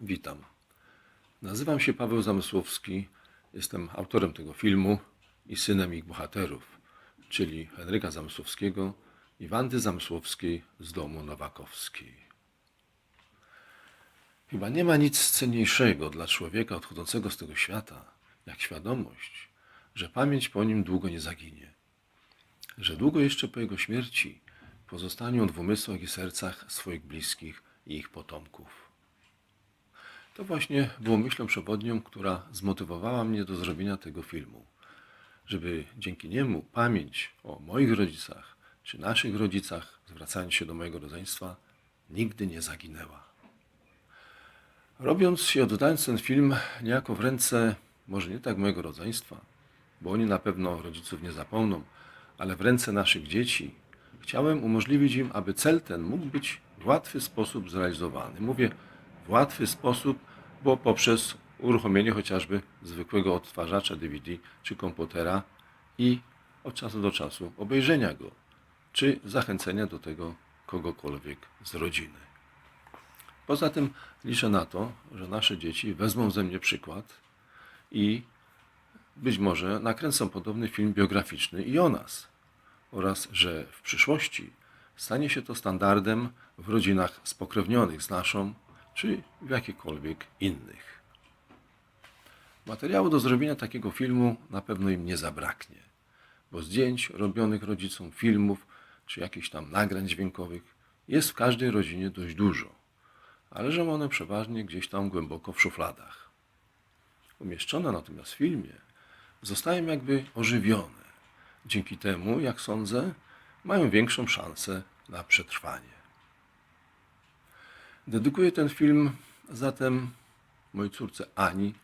Witam. Nazywam się Paweł Zamysłowski, jestem autorem tego filmu i synem ich bohaterów, czyli Henryka Zamysłowskiego i Wandy Zamysłowskiej z domu Nowakowskiej. Chyba nie ma nic cenniejszego dla człowieka odchodzącego z tego świata, jak świadomość, że pamięć po nim długo nie zaginie, że długo jeszcze po jego śmierci pozostanie on w umysłach i sercach swoich bliskich i ich potomków. To właśnie było myślą przewodnią, która zmotywowała mnie do zrobienia tego filmu, żeby dzięki niemu pamięć o moich rodzicach czy naszych rodzicach, zwracając się do mojego rodzeństwa, nigdy nie zaginęła. Robiąc i oddając ten film niejako w ręce, może nie tak mojego rodzeństwa, bo oni na pewno rodziców nie zapomną, ale w ręce naszych dzieci, chciałem umożliwić im, aby cel ten mógł być w łatwy sposób zrealizowany. Mówię w łatwy sposób, bo poprzez uruchomienie chociażby zwykłego odtwarzacza DVD czy komputera i od czasu do czasu obejrzenia go, czy zachęcenia do tego kogokolwiek z rodziny. Poza tym liczę na to, że nasze dzieci wezmą ze mnie przykład i być może nakręcą podobny film biograficzny i o nas. Oraz, że w przyszłości stanie się to standardem w rodzinach spokrewnionych z naszą, czy w jakichkolwiek innych. Materiału do zrobienia takiego filmu na pewno im nie zabraknie, bo zdjęć robionych rodzicom, filmów, czy jakichś tam nagrań dźwiękowych jest w każdej rodzinie dość dużo, ale leżą one przeważnie gdzieś tam głęboko w szufladach. Umieszczone natomiast w filmie zostają jakby ożywione. Dzięki temu, jak sądzę, mają większą szansę na przetrwanie. Dedykuję ten film zatem mojej córce Ani,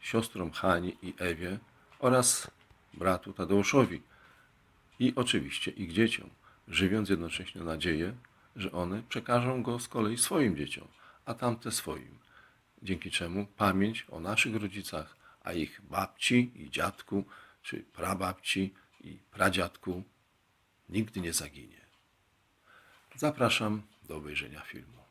siostrom Hani i Ewie oraz bratu Tadeuszowi i oczywiście ich dzieciom, żywiąc jednocześnie nadzieję, że one przekażą go z kolei swoim dzieciom, a tamte swoim. Dzięki czemu pamięć o naszych rodzicach, a ich babci i dziadku, czy prababci i pradziadku nigdy nie zaginie. Zapraszam do obejrzenia filmu.